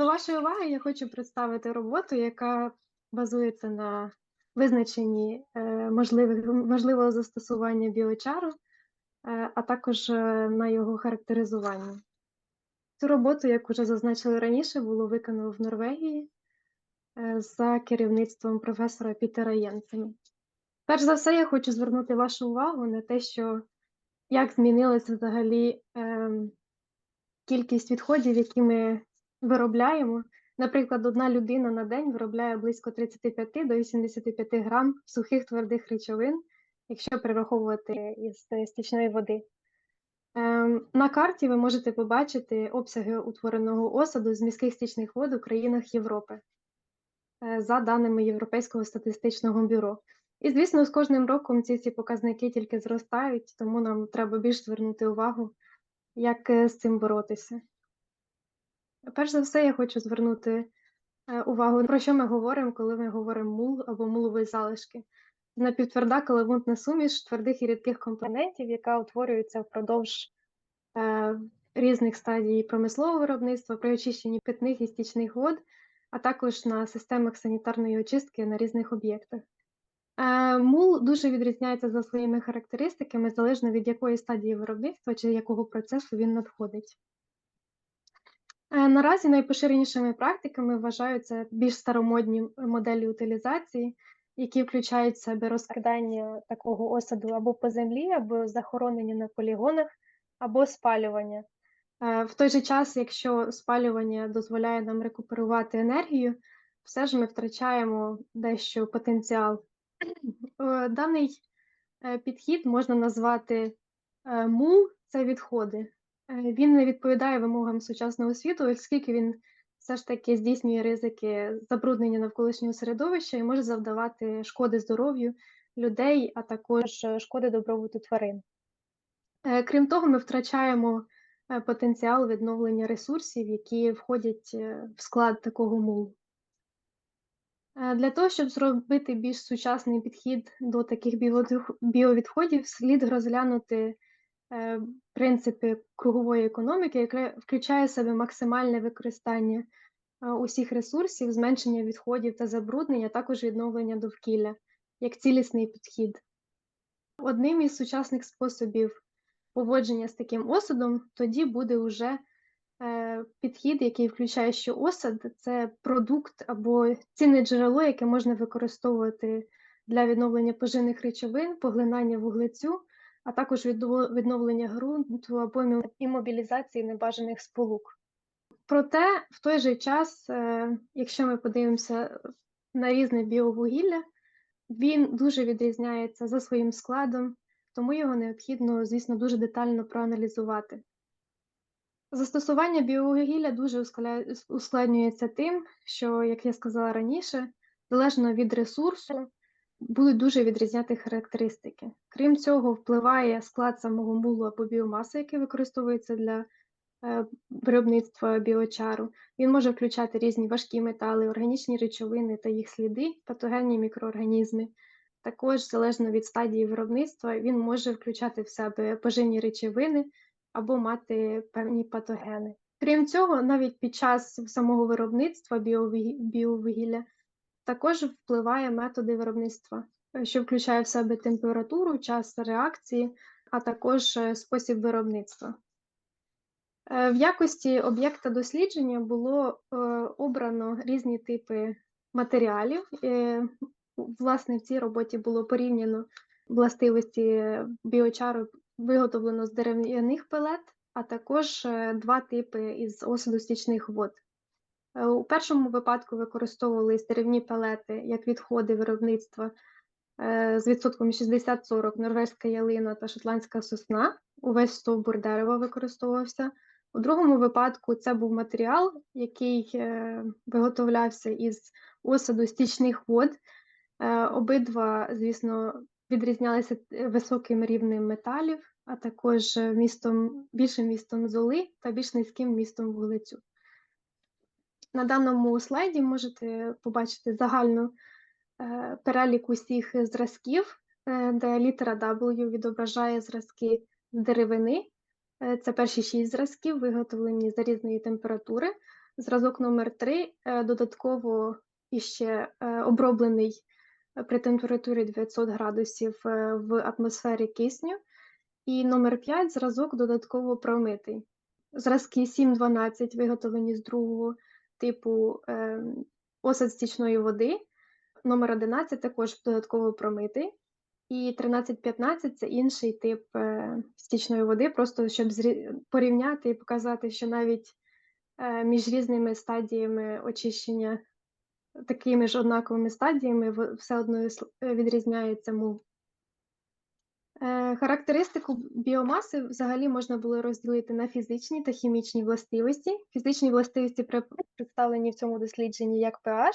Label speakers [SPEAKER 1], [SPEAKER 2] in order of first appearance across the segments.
[SPEAKER 1] До вашої уваги я хочу представити роботу, яка базується на визначенні е, можливих, можливого застосування біочару, е, а також е, на його характеризуванні. Цю роботу, як уже зазначили раніше, було виконано в Норвегії за керівництвом професора Пітера Єнсена. Перш за все, я хочу звернути вашу увагу на те, що як змінилася взагалі е, кількість відходів, які ми виробляємо. Наприклад, одна людина на день виробляє близько 35 до 85 грам сухих твердих речовин, якщо перераховувати із стічної води. Ем, на карті ви можете побачити обсяги утвореного осаду з міських стічних вод у країнах Європи е, за даними Європейського статистичного бюро. І, звісно, з кожним роком ці всі показники тільки зростають, тому нам треба більш звернути увагу, як е, з цим боротися. Перш за все, я хочу звернути е, увагу, про що ми говоримо, коли ми говоримо мул або мулові залишки. Напівтверда каламутна суміш твердих і рідких компонентів, яка утворюється впродовж е, різних стадій промислового виробництва при очищенні питних і стічних вод, а також на системах санітарної очистки на різних об'єктах. Е, мул дуже відрізняється за своїми характеристиками залежно від якої стадії виробництва чи якого процесу він надходить. Е, наразі найпоширенішими практиками вважаються більш старомодні моделі утилізації, які включають в себе розкрадання такого осаду або по землі, або захоронення на полігонах, або спалювання. Е, в той же час, якщо спалювання дозволяє нам рекуперувати енергію, все ж ми втрачаємо дещо потенціал. Е, даний підхід можна назвати мул це відходи. Е, він не відповідає вимогам сучасного світу, оскільки він все ж таки здійснює ризики забруднення навколишнього середовища і може завдавати шкоди здоров'ю людей, а також е, шкоди добробуту тварин. Е, крім того, ми втрачаємо потенціал відновлення ресурсів, які входять в склад такого мулу. Для того, щоб зробити більш сучасний підхід до таких біовідходів, слід розглянути принципи кругової економіки, яке включає в себе максимальне використання е, усіх ресурсів, зменшення відходів та забруднення, а також відновлення довкілля як цілісний підхід. Одним із сучасних способів поводження з таким осадом тоді буде вже е, підхід, який включає, що осад це продукт або цінне джерело, яке можна використовувати для відновлення поживних речовин, поглинання вуглецю а також відновлення ґрунту або імобілізації небажаних сполук. Проте, в той же час, е, якщо ми подивимося на різне біовугілля, він дуже відрізняється за своїм складом, тому його необхідно, звісно, дуже детально проаналізувати. Застосування біовугілля дуже ускладнюється тим, що, як я сказала раніше, залежно від ресурсу, будуть дуже відрізняти характеристики. Крім цього, впливає склад самого мулу або біомаси, який використовується для е, виробництва біочару. Він може включати різні важкі метали, органічні речовини та їх сліди, патогенні мікроорганізми. Також, залежно від стадії виробництва, він може включати в себе поживні речовини або мати певні патогени. Крім цього, навіть під час самого виробництва біовугілля також впливає методи виробництва, е, що включає в себе температуру, час реакції, а також е, спосіб виробництва. Е, в якості об'єкта дослідження було обрано різні типи матеріалів. Власне, в цій роботі було порівняно властивості біочару, виготовлено з дерев'яних пелет, а також два типи із осаду стічних вод. Е, у першому випадку використовували деревні палети як відходи виробництва е, з відсотком 60-40 норвезька ялина та шотландська сосна. Увесь стовбур дерева використовувався. У другому випадку це був матеріал, який е, виготовлявся із осаду стічних вод. Обидва, звісно, відрізнялися високим рівнем металів, а також містом, більшим містом золи та більш низьким містом вуглецю. На даному слайді можете побачити загальну е, перелік усіх зразків, е, де літера W відображає зразки деревини. Е, це перші шість зразків, виготовлені за різної температури. Зразок номер 3 е, додатково іще оброблений при температурі 900 градусів в атмосфері кисню. І номер 5 зразок додатково промитий. Зразки 7-12 виготовлені з другого типу е, осад стічної води. Номер 11 також додатково промитий. І 13-15 це інший тип е, стічної води, просто щоб зрі- порівняти і показати, що навіть е, між різними стадіями очищення, такими ж однаковими стадіями, все одно відрізняється мул. Е, Характеристику біомаси взагалі можна було розділити на фізичні та хімічні властивості. Фізичні властивості представлені в цьому дослідженні як pH,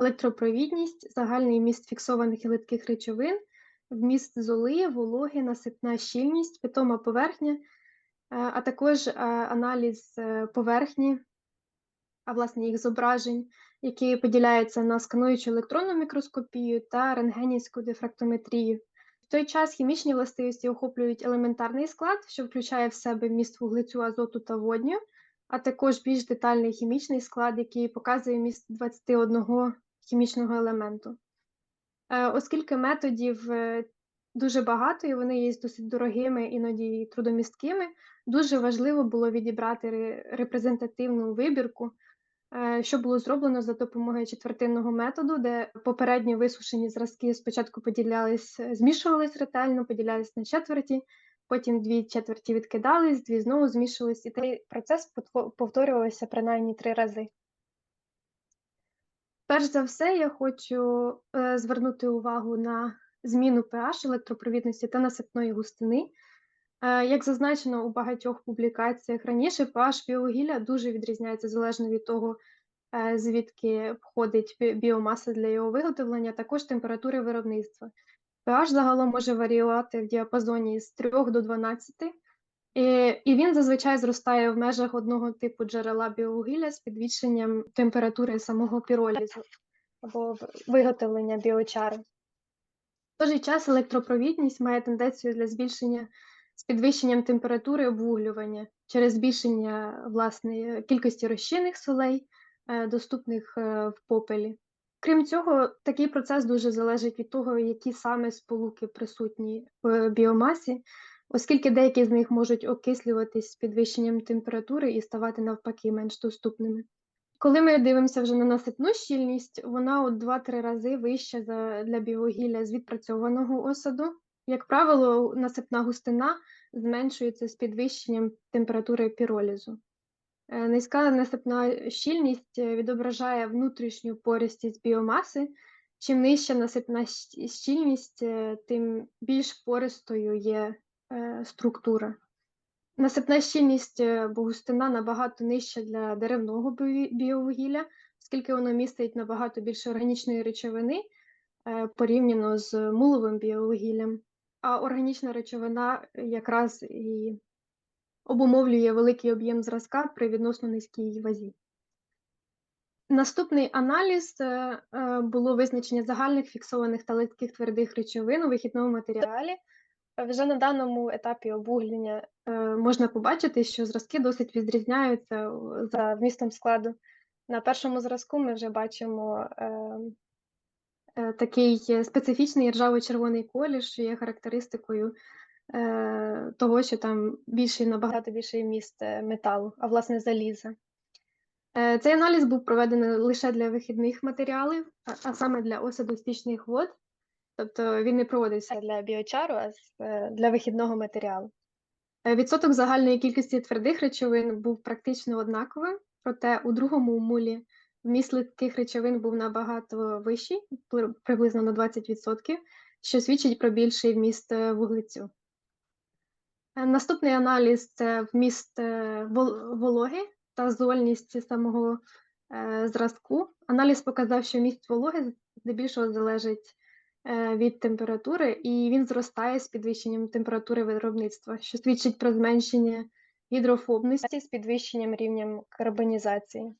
[SPEAKER 1] електропровідність, загальний вміст фіксованих і литких речовин, вміст золи, вологи, насипна щільність, питома поверхня, е, а також е, аналіз поверхні, а власне їх зображень, які поділяються на скануючу електронну мікроскопію та рентгенівську дифрактометрію. Той час хімічні властивості охоплюють елементарний склад, що включає в себе вміст вуглецю, азоту та водню, а також більш детальний хімічний склад, який показує вміст 21 хімічного елементу. Е, Оскільки методів е, дуже багато і вони є досить дорогими, іноді трудомісткими, дуже важливо було відібрати репрезентативну вибірку, що було зроблено за допомогою четвертинного методу, де попередньо висушені зразки спочатку поділялись, е, змішувались ретельно, поділялись на четверті, потім дві четверті відкидались, дві знову змішувались, і цей процес повторювався принаймні три рази. Перш за все, я хочу е, звернути увагу на зміну pH електропровідності та насипної густини. Е, як зазначено у багатьох публікаціях раніше, pH біовугілля дуже відрізняється залежно від того, е, звідки входить біомаса для його виготовлення, також температури виробництва. pH загалом може варіювати в діапазоні з 3 до 12, і, він зазвичай зростає в межах одного типу джерела біовугілля з підвищенням температури самого піролізу або виготовлення біочару. В той же час електропровідність має тенденцію для збільшення з підвищенням температури обвуглювання через збільшення власне кількості розчинних солей, е, доступних е, в попелі. Крім цього, такий процес дуже залежить від того, які саме сполуки присутні в біомасі, оскільки деякі з них можуть окислюватись з підвищенням температури і ставати навпаки менш доступними. Коли ми дивимося вже на насипну щільність, вона от 2-3 рази вища за, для біовугілля з відпрацьованого осаду. Як правило, насипна густина зменшується з підвищенням температури піролізу. Е, Низька насипна щільність е, відображає внутрішню пористість біомаси. Чим нижча насипна щільність, е, тим більш пористою є структура. Насипна щільність густина набагато нижча для деревного біовугілля, оскільки воно містить набагато більше органічної речовини порівняно з муловим біовугіллям. А органічна речовина якраз і обумовлює великий об'єм зразка при відносно низькій вазі. Наступний аналіз е, е, було визначення загальних фіксованих та литких твердих речовин у вихідному матеріалі. Е, Вже на даному етапі обуглення е, можна побачити, що зразки досить відрізняються е, за вмістом складу. На першому зразку ми вже бачимо е, е, такий е, специфічний ржаво-червоний колір, що є характеристикою е, того, що там більший, набагато більший вміст е, металу, а власне заліза. Е, Цей аналіз був проведений лише для вихідних матеріалів, а, саме для осаду стічних вод. Тобто він не проводився для біочару, а е, для вихідного матеріалу. Е, Відсоток загальної кількості твердих речовин був практично однаковим, проте у другому мулі вміст липких речовин був набагато вищий, приблизно на 20%, що свідчить про більший вміст е, вуглецю. Е, Наступний аналіз це вміст е, вологи та зольність самого зразку. Аналіз показав, що вміст вологи здебільшого залежить від температури, і він зростає з підвищенням температури виробництва, що свідчить про зменшення гідрофобності з підвищенням рівнем карбонізації.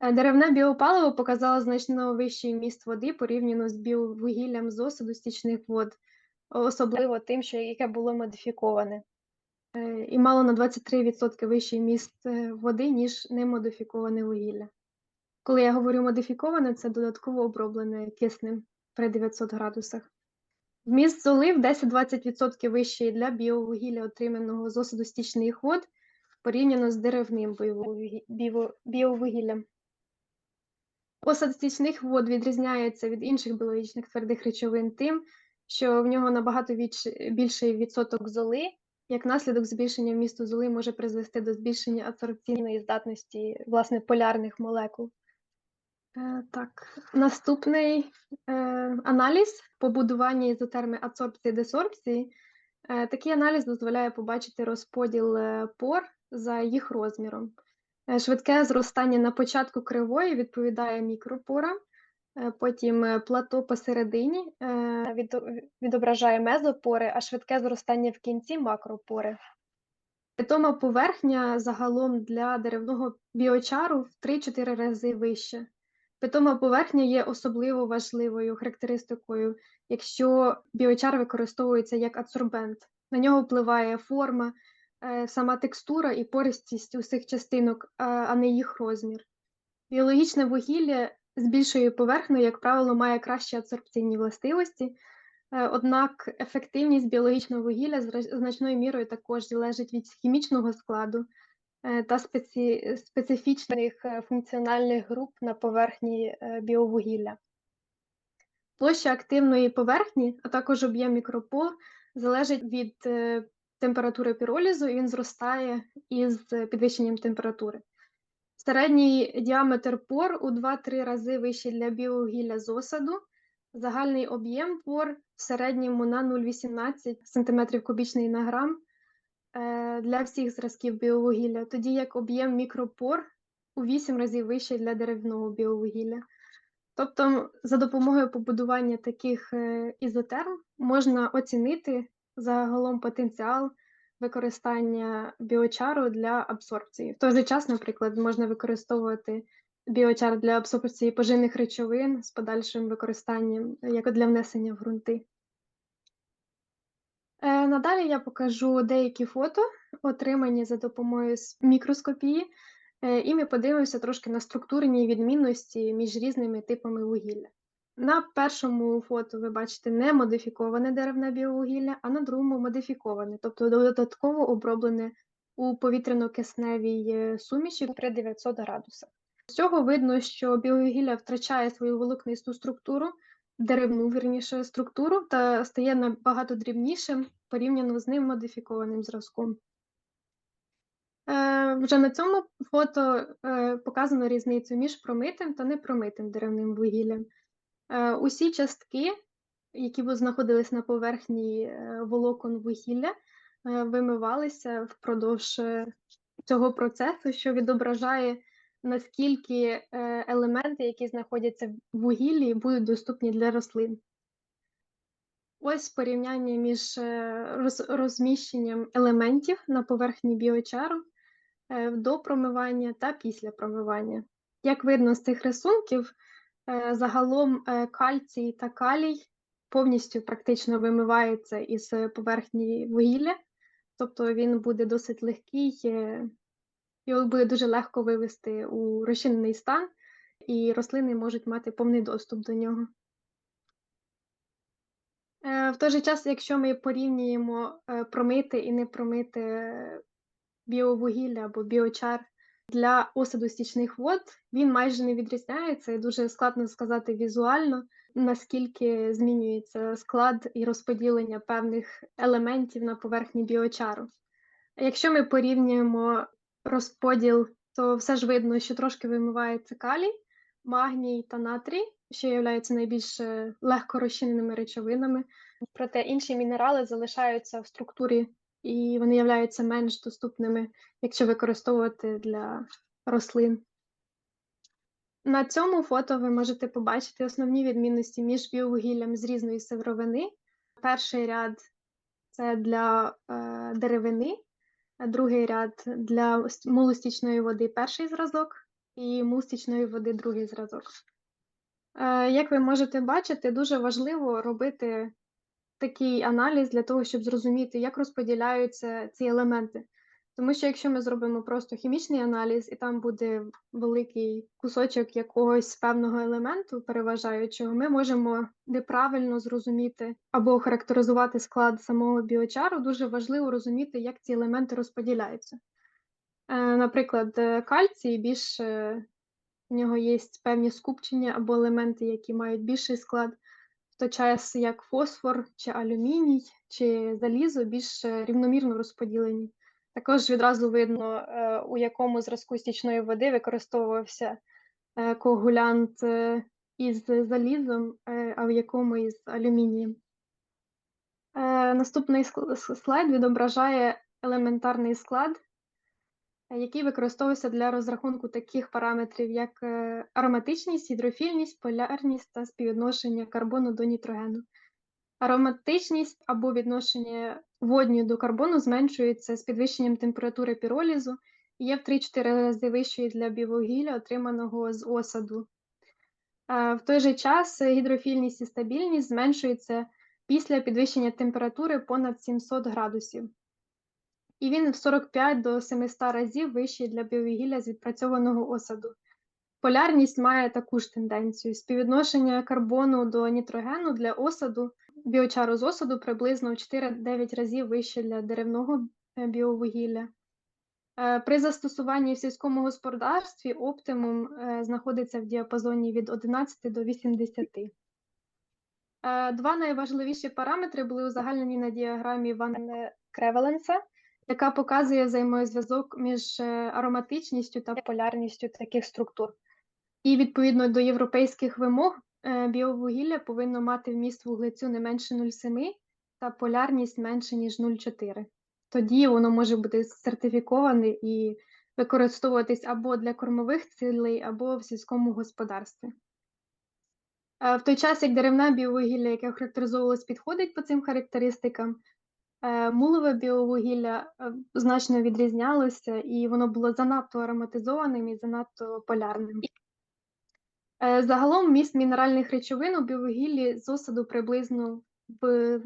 [SPEAKER 1] Е, Деревне біопаливо показало значно вищий вміст води порівняно з біовугіллям з осаду стічних вод, особливо тим, що яке було модифіковане. е, і мало на 23% вищий вміст е, води, ніж немодифіковане вугілля. Коли я говорю модифіковане, це додатково оброблене киснем при 900 градусах. Вміст золи в 10-20% вищий для біовугілля, отриманого з осаду стічних вод, порівняно з деревним біовугіллям. Осад стічних вод відрізняється від інших біологічних твердих речовин тим, що в нього набагато відч- більший відсоток золи. Як наслідок збільшення вмісту золи може призвести до збільшення абсорбційної здатності власне полярних молекул. Е, Так, наступний е, аналіз побудування ізотерми адсорбції десорбції. Е, такий аналіз дозволяє побачити розподіл е, пор за їх розміром. Е, Швидке зростання на початку кривої відповідає мікропорам, е, потім е, плато посередині відображає мезопори, а швидке зростання в кінці макропори. Питома поверхня загалом для деревного біочару в 3-4 рази вища. Питома поверхня є особливо важливою характеристикою, якщо біочар використовується як адсорбент. На нього впливає форма, сама текстура і пористість усіх частинок, а- а не їх розмір. Біологічне вугілля з більшою поверхнею, як правило, має кращі адсорбційні властивості, Е, Однак ефективність біологічного вугілля значною мірою також залежить від хімічного складу е, та спеці... специфічних е, функціональних груп на поверхні е, біовугілля. Площа активної поверхні, а також об'єм мікропор залежить від е, температури піролізу, і він зростає із підвищенням температури. Середній діаметр пор у 2-3 рази вищий для біовугілля з осаду, Загальний об'єм пор в середньому на 0,18 см кубічний на грам е, для всіх зразків біовугілля, тоді як об'єм мікропор у 8 разів вищий для деревного біовугілля. Тобто, за допомогою побудування таких е, ізотерм можна оцінити загалом потенціал використання біочару для абсорбції. В той же час, наприклад, можна використовувати біочар для абсорбції поживних речовин з подальшим використанням як для внесення в ґрунти. Е, Надалі я покажу деякі фото, отримані за допомогою мікроскопії, е, і ми подивимося трошки на структурні відмінності між різними типами вугілля. На першому фото ви бачите не модифіковане деревне біовугілля, а на другому модифіковане, тобто додатково оброблене у повітряно-кисневій е, суміші при 900 градусах. З цього видно, що біовугілля втрачає свою волокнисту структуру, деревну, вірніше, структуру та стає набагато дрібнішим порівняно з ним модифікованим зразком. Е, Вже на цьому фото е, показано різницю між промитим та непромитим деревним вугіллям. Е, Усі частки, які бу- знаходились на поверхні е, волокон вугілля, е, вимивалися впродовж цього процесу, що відображає, наскільки елементи, які знаходяться в вугіллі, будуть доступні для рослин. Ось порівняння між розміщенням елементів на поверхні біочару до промивання та після промивання. Як видно з цих рисунків, загалом е, кальцій та калій повністю практично вимивається із е, поверхні вугілля, тобто він буде досить легкий, е, його буде дуже легко вивести у розчинений стан, і рослини можуть мати повний доступ до нього. Е, В той же час, якщо ми порівнюємо е, промите і не промите е, біовугілля або біочар для осаду стічних вод, він майже не відрізняється, і дуже складно сказати візуально, наскільки змінюється склад і розподілення певних елементів на поверхні біочару. Якщо ми порівнюємо розподіл, то все ж видно, що трошки вимивається калій, магній та натрій, що являються найбільш е, легко розчиненими речовинами. Проте інші мінерали залишаються в структурі і вони являються менш доступними, якщо використовувати для рослин. На цьому фото ви можете побачити основні відмінності між біовугіллям з різної сировини. Перший ряд це для е, деревини, другий ряд для мулостічної води перший зразок і мулостічної води другий зразок. Е, Як ви можете бачити, дуже важливо робити такий аналіз для того, щоб зрозуміти, як розподіляються ці елементи. Тому що якщо ми зробимо просто хімічний аналіз, і там буде великий кусочок якогось певного елементу переважаючого, ми можемо неправильно зрозуміти або охарактеризувати склад самого біочару. Дуже важливо розуміти, як ці елементи розподіляються. Е, Наприклад, е, кальцій більш е, в нього є певні скупчення або елементи, які мають більший склад, той час як фосфор чи алюміній чи залізо більш е, рівномірно розподілені. Також відразу видно, е, у якому зразку стічної води використовувався е, коагулянт із залізом, а в якому із алюмінієм. Наступний слайд відображає елементарний склад, який використовується для розрахунку таких параметрів, як е, ароматичність, гідрофільність, полярність та співвідношення карбону до нітрогену. Ароматичність або відношення водню до карбону зменшується з підвищенням температури піролізу і є в 3-4 рази вищою для біовугілля, отриманого з осаду. Е, В той же час гідрофільність і стабільність зменшуються після підвищення температури понад 700 градусів. І він в 45 до 700 разів вищий для біовугілля з відпрацьованого осаду. Полярність має таку ж тенденцію. Співвідношення карбону до нітрогену для осаду, біочару з осаду приблизно в 4-9 разів вище для деревного е, біовугілля. Е, При застосуванні в сільському господарстві оптимум е, знаходиться в діапазоні від 11 до 80. Е, Два найважливіші параметри були узагальнені на діаграмі Ван Кревеленса, яка показує взаємозв'язок між е, ароматичністю та полярністю таких структур. І відповідно до європейських вимог е, біовугілля повинно мати вміст вуглецю не менше 0,7 та полярність менше, ніж 0,4. Тоді воно може бути сертифіковане і використовуватись або для кормових цілей, або в сільському господарстві. Е, В той час, як деревне біовугілля, яке охарактеризовувалось, підходить по цим характеристикам, мулове біовугілля е, значно відрізнялося, і воно було занадто ароматизованим і занадто полярним. Е, Загалом міст мінеральних речовин у біовугіллі з осаду приблизно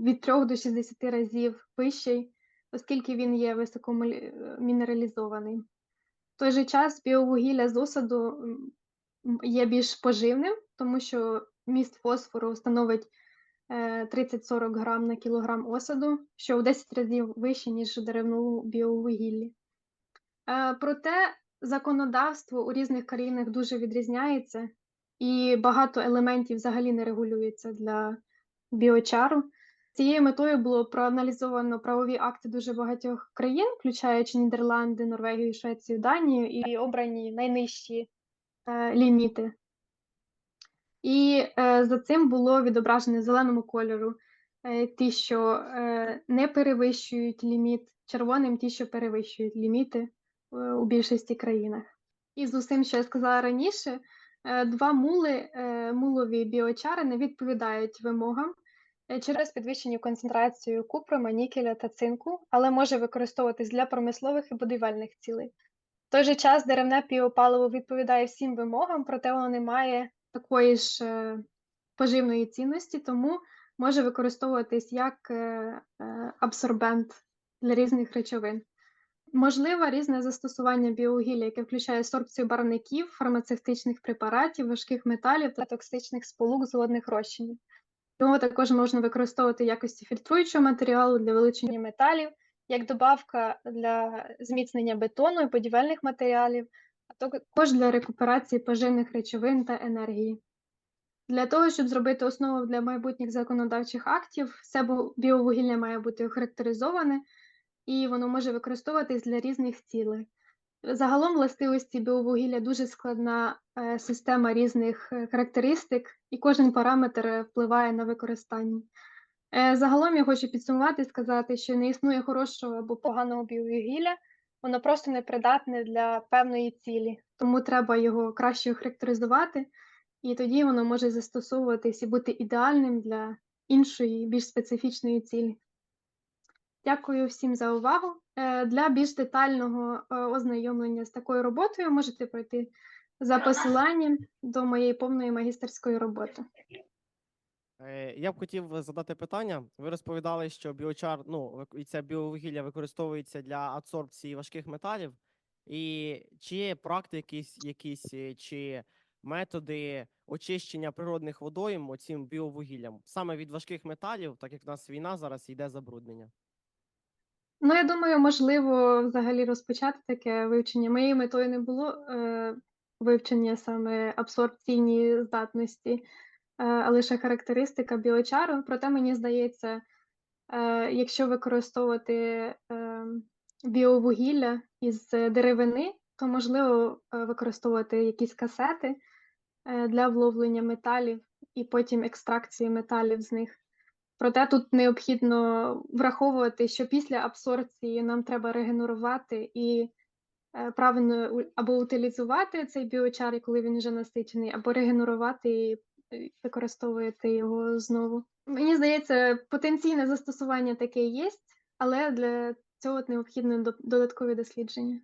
[SPEAKER 1] від 3 до 60 разів вищий, оскільки він є високомінералізований. В той же час біовугілля з осаду є більш поживним, тому що міст фосфору становить е, 30-40 грам на кілограм осаду, що в 10 разів вище, ніж у деревному біовугіллі. Е, Проте законодавство у різних країнах дуже відрізняється, і багато елементів взагалі не регулюється для біочару. Цією метою було проаналізовано правові акти дуже багатьох країн, включаючи Нідерланди, Норвегію, Швецію, Данію, і обрані найнижчі е, ліміти. І е, за цим було відображено в зеленому кольору е, ті, що е, не перевищують ліміт, червоним ті, що перевищують ліміти е, у більшості країнах. І з усім, що я сказала раніше, е, два мули, е, мулові біочари не відповідають вимогам е, через підвищену концентрацію купрома, нікеля та цинку, але може використовуватись для промислових і будівельних цілей. В той же час деревне біопаливо відповідає всім вимогам, проте воно не має такої ж е, поживної цінності, тому може використовуватись як е, е, абсорбент для різних речовин. Можливе різне застосування біовугілля, яке включає сорбцію барвників, фармацевтичних препаратів, важких металів та токсичних сполук з розчинів. Його також можна використовувати в якості фільтруючого матеріалу для вилучення металів, як добавка для зміцнення бетону і будівельних матеріалів, а також для рекуперації поживних речовин та енергії. Для того, щоб зробити основу для майбутніх законодавчих актів, все біовугілля має бути охарактеризоване і воно може використовуватись для різних цілей. Загалом властивості біовугілля дуже складна е, система різних е, характеристик, і кожен параметр е, впливає на використання. Загалом я хочу підсумувати і сказати, що не існує хорошого або поганого біовугілля, воно просто непридатне для певної цілі, тому треба його краще охарактеризувати, і тоді воно може застосовуватись і бути ідеальним для іншої, більш специфічної цілі. Дякую всім за увагу. Е, Для більш детального е, ознайомлення з такою роботою можете пройти за посиланням до моєї повної магістерської роботи.
[SPEAKER 2] Е, Я б хотів задати питання. Ви розповідали, що біочар, ну, це біовугілля використовується для адсорбції важких металів. І чи є практики якісь, е, чи методи очищення природних водойм оцим біовугіллям саме від важких металів, так як в нас війна зараз йде забруднення?
[SPEAKER 1] Ну, я думаю, можливо, взагалі розпочати таке вивчення. Моєю метою не було е, вивчення саме абсорбційні здатності, лише характеристика біочару. Проте мені здається, е, якщо використовувати е, біовугілля із деревини, то можливо е, використовувати якісь касети е, для вловлення металів і потім екстракції металів з них. Проте тут необхідно враховувати, що після абсорбції нам треба регенерувати і е, правильно або утилізувати цей біочар, коли він вже насичений, або регенерувати і е, використовувати його знову. Мені здається, потенційне застосування таке є, але для цього необхідно до- додаткові дослідження.